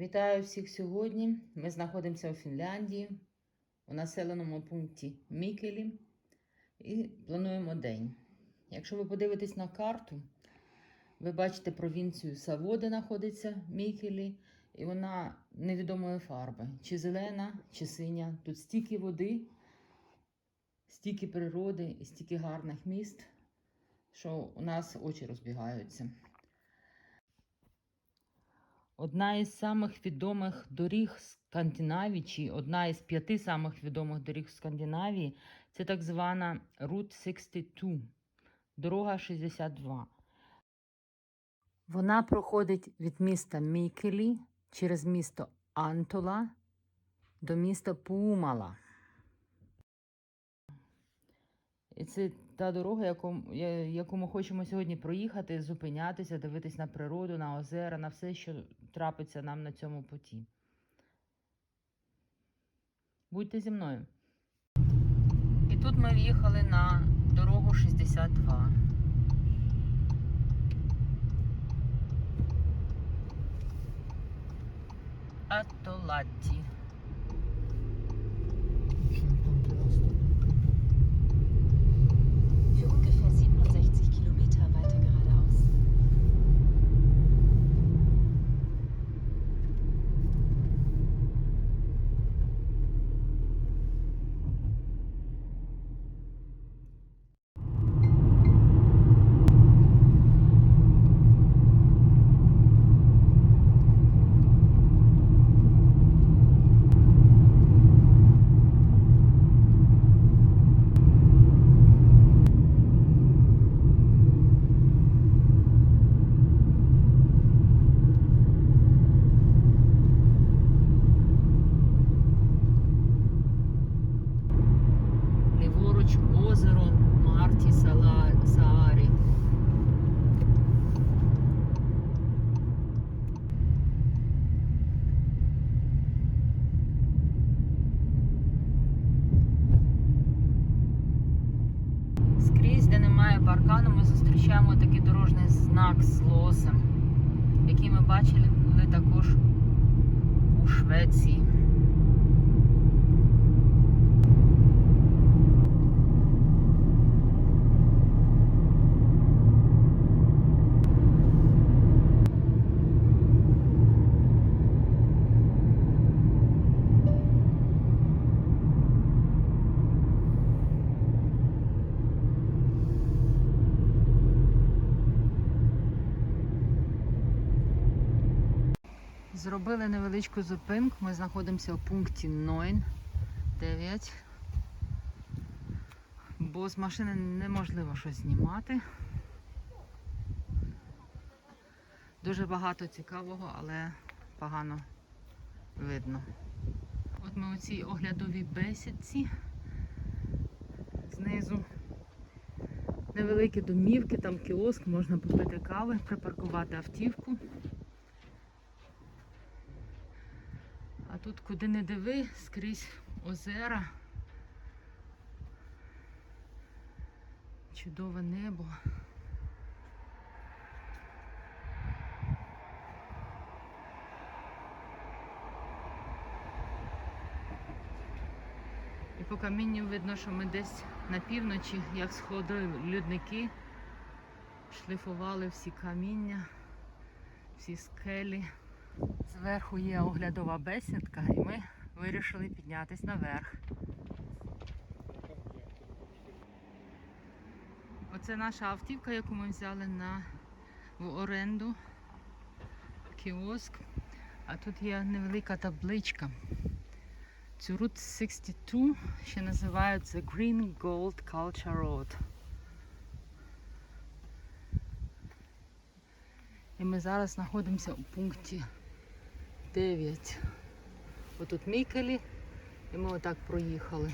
Вітаю всіх сьогодні. Ми знаходимося у Фінляндії, у населеному пункті Мікелі і плануємо день. Якщо ви подивитесь на карту, ви бачите провінцію Саво, де знаходиться Мікелі, і вона невідомої фарби: чи зелена, чи синя. Тут стільки води, стільки природи і стільки гарних міст, що у нас очі розбігаються. Одна із самих відомих доріг Скандинавії, чи одна із п'яти самих відомих доріг Скандинавії, це так звана Route 62, дорога 62. Вона проходить від міста Мікелі через місто Антола до міста Пумала. І це та дорога, яку, яку ми хочемо сьогодні проїхати, зупинятися, дивитись на природу, на озера, на все, що трапиться нам на цьому путі. Будьте зі мною. І тут ми в'їхали на дорогу 62. Атоладді. Дорожній знак з лосем, який ми бачили також у Швеції. Зробили невеличку зупинку. Ми знаходимося у пункті 9. 9. Бо з машини неможливо щось знімати. Дуже багато цікавого, але погано видно. От ми у цій оглядовій бесідці. Знизу невеликі домівки, там кіоск, можна попити кави, припаркувати автівку. Тут куди не диви, скрізь озера. Чудове небо. І по камінню видно, що ми десь на півночі, як сходили людники, шліфували всі каміння, всі скелі. Зверху є оглядова бесідка, і ми вирішили піднятися наверх. Оце наша автівка, яку ми взяли на в оренду. Кіоск. А тут є невелика табличка. Цю Route 62 ще називають Green Gold Culture Road. І ми зараз знаходимося у пункті 9. Отут Мікелі, і ми отак проїхали.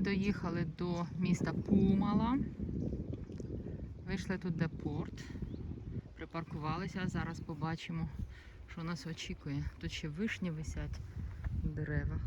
Доїхали до міста Пумала. Вийшли тут, де порт. Припаркувалися, зараз побачимо, що нас очікує. Тут ще вишні висять в деревах.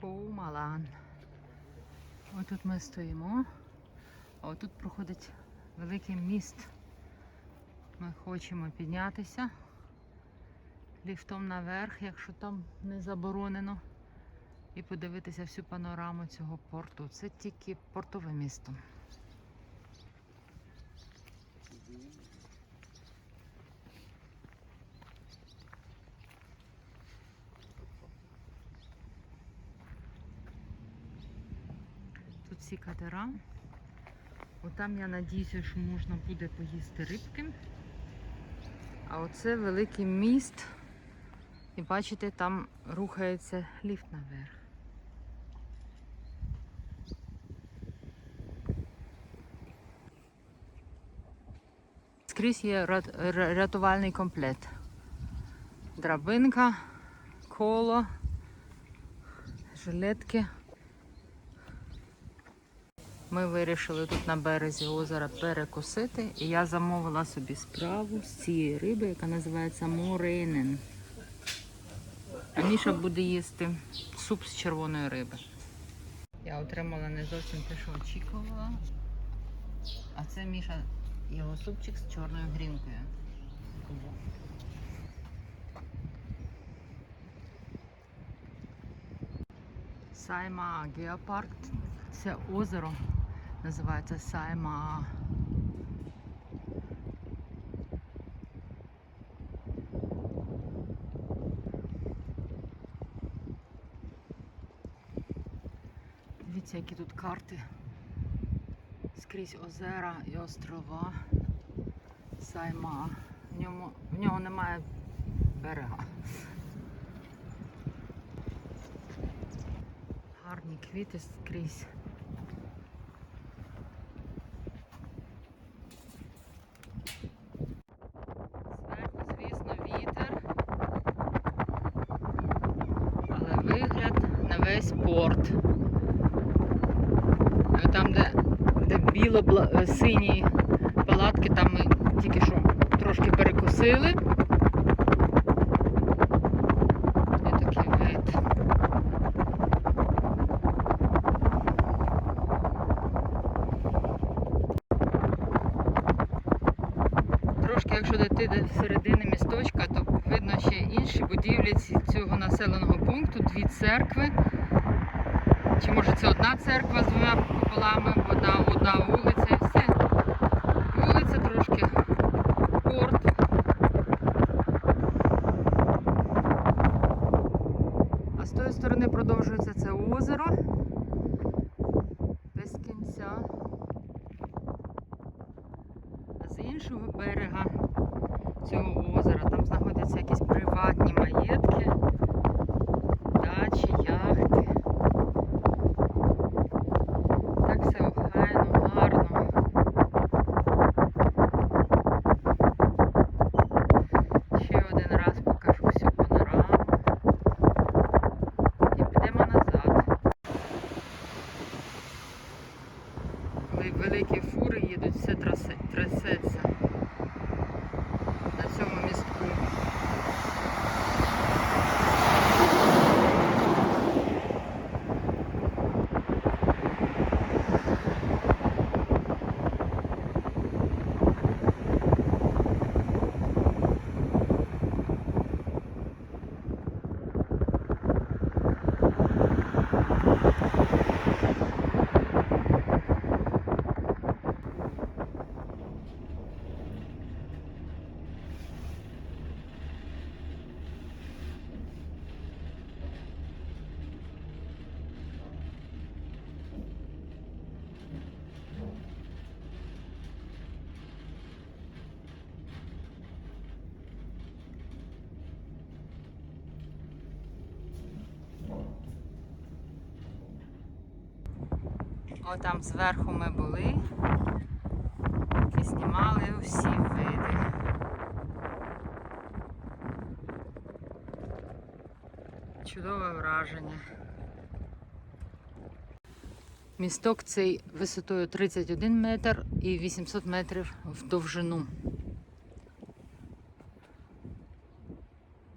Пумалан. Ось тут ми стоїмо. А отут проходить великий міст. Ми хочемо піднятися ліфтом наверх, якщо там не заборонено, і подивитися всю панораму цього порту. Це тільки портове місто. Тут всі катера. Отам я надіюся, що можна буде поїсти рибки. А оце великий міст. І бачите, там рухається ліфт наверх. Скрізь є рятувальний комплект. Драбинка, коло, жилетки. Ми вирішили тут на березі озера перекусити, і я замовила собі справу з цієї риби, яка називається морейнен. А Міша буде їсти суп з червоної риби. Я отримала не зовсім те, що очікувала. А це Міша його супчик з чорною грінкою. Сайма Геопарк. Це озеро називається Сайма. Дивіться, тут карти. Скрізь озера і острова. Сайма. В ньому, в нього немає берега. Гарні квіти скрізь. Весь порт. Там, де, де біло-сині палатки, там ми тільки що трошки перекусили. Якщо дійти до середини місточка, то видно ще інші будівлі цього населеного пункту, дві церкви. Чи може це одна церква з двома куполами, одна, одна вулиця і все. Вулиця трошки, порт. А з тої сторони продовжується це озеро без кінця. А з іншого берега цього озера там знаходяться якісь приватні маєтки, дачі, яхти. Так все охайно, гарно. Ще один раз покажу всю панораму. І підемо назад. Коли великі фури їдуть, все трасе- трясеться на цьому містку. Отам зверху ми були і знімали усі види. Чудове враження. Місток цей висотою 31 метр і 800 метрів в довжину.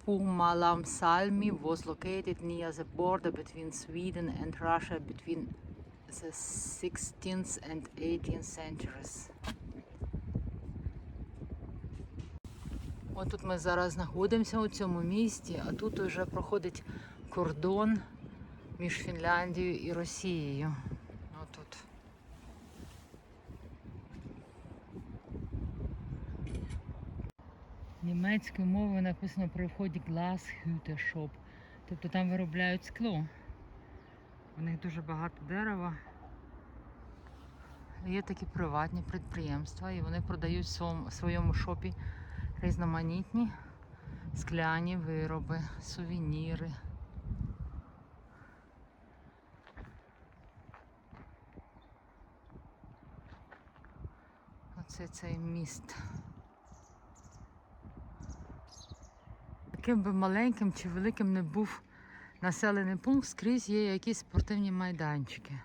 Pumalamsalmi was located near the border between Sweden and Russia between the 16th and 18th centuries. Отут ми зараз знаходимося у цьому місті, а тут вже проходить кордон між Фінляндією і Росією. Отут. Німецькою мовою написано при вході Glashütte Shop. Тобто там виробляють скло. У них дуже багато дерева. Є такі приватні підприємства, і вони продають в своєму, шопі різноманітні скляні вироби, сувеніри. Оце цей міст. Яким би маленьким чи великим не був населений пункт, скрізь є якісь спортивні майданчики.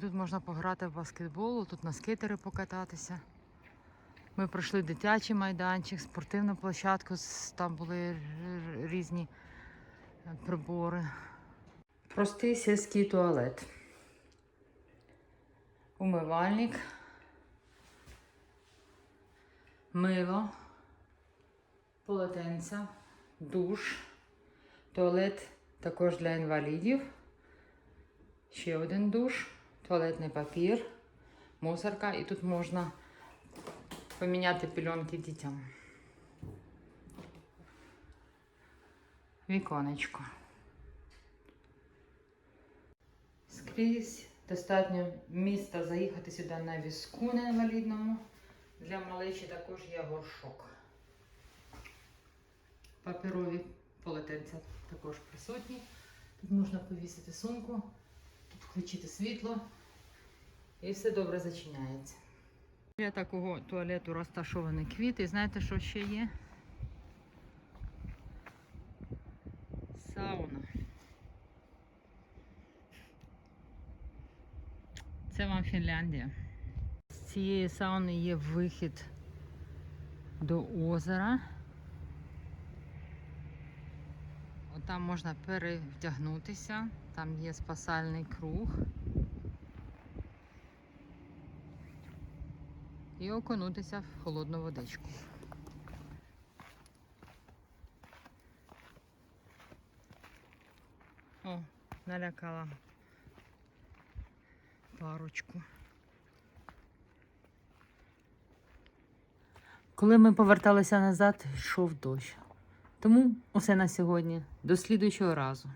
Тут можна пограти в баскетбол, тут на скейтери покататися. Ми пройшли дитячий майданчик, спортивну площадку, там були різні е, прибори. Простий сільський туалет. Умивальник. Мило, полотенця, душ, туалет також для інвалідів. Ще один душ, туалетний папір, мусорка, і тут можна поміняти пільонки дітям. Віконечко. Скрізь достатньо міста заїхати сюди на візку на інвалідному. Для малечі також є горшок. Паперові полотенця також присутні. Тут можна повісити сумку, тут включити світло і все добре зачиняється. Для такого туалету розташовані квіти. Знаєте, що ще є? Сауна. Це вам Фінляндія. З цієї сауни є вихід до озера. Там можна перевдягнутися, там є спасальний круг. І окунутися в холодну водичку. О, налякала парочку. Коли ми поверталися назад, йшов дощ. Тому усе на сьогодні. До слідуючого разу.